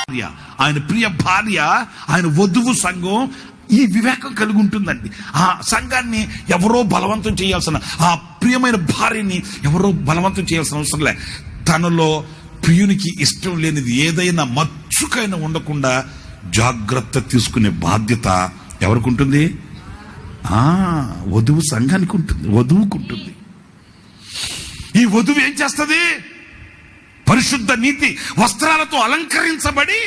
భార్య ఆయన ప్రియ భార్య ఆయన వధువు సంఘం ఈ వివేకం కలిగి ఉంటుందండి ఆ సంఘాన్ని ఎవరో బలవంతం చేయాల్సిన ఆ ప్రియమైన భార్యని ఎవరో బలవంతం చేయాల్సిన అవసరం లే. తనలో ప్రియునికి ఇష్టం లేనిది ఏదైనా మచ్చుకైనా ఉండకుండా జాగ్రత్త తీసుకునే బాధ్యత ఎవరికి ఉంటుంది ఆ వధువు సంఘానికి ఉంటుంది వధువుకు ఉంటుంది ఈ వధువు ఏం చేస్తుంది? పరిశుద్ధ నీతి వస్త్రాలతో అలంకరించబడి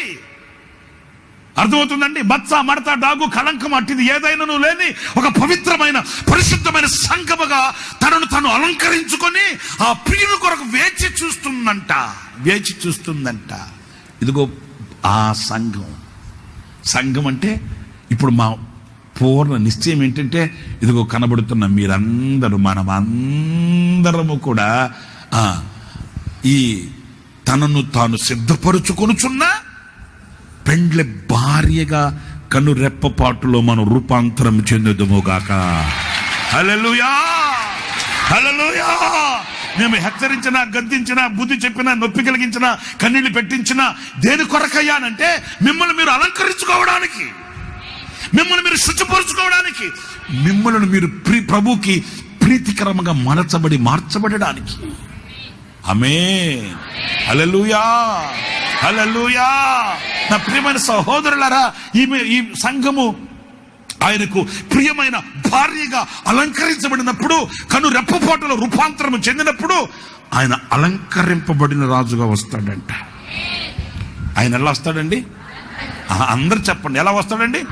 అర్థమవుతుందండి? మత్స మడత డాగు కళంకం అట్టిది ఏదైనాను లేని ఒక పవిత్రమైన పరిశుద్ధమైన సంగముగా తనను తను అలంకరించుకొని ఆ ప్రియుని కొరకు ఉందంట వేచి చూస్తుందంట. ఇదిగో ఆ సంఘం. సంఘం అంటే ఇప్పుడు మా పూర్ణ నిశ్చయం ఏంటంటే ఇదిగో కనబడుతున్న మీరందరూ మనం అందరము కూడా ఈ తనను తాను సిద్ధపరుచుకొనుచున్న పెండ్ల భార్యగా కనురెప్పపాటులో మనం రూపాంతరం చెందుదుముగాక హల్లెలూయా! హలలోయా మేము హెచ్చరించిన గద్దించిన బుద్ధి చెప్పిన నొప్పి కలిగించిన కన్నీళ్ళు పెట్టించిన దేని కొరకయ్యానంటే మిమ్మల్ని మీరు అలంకరించుకోవడానికి మిమ్మల్ని మీరు శుచిపరుచుకోవడానికి మిమ్మల్ని మీరు ప్రి ప్రభుకి ప్రీతికరంగా మలచబడి మార్చబడడానికి. అమే హలలుయా హలలుయా నా ప్రియమైన సహోదరులరా ఈమె ఈ సంఘము ఆయనకు ప్రియమైన భార్యగా అలంకరించబడినప్పుడు కను రెప్పపాటులో రూపాంతరం చెందినప్పుడు ఆయన అలంకరింపబడిన రాజుగా వస్తాడంట. ఆయన ఎలా వస్తాడండి? ఆ, అందరు చెప్పండి ఎలా వస్తాడండి?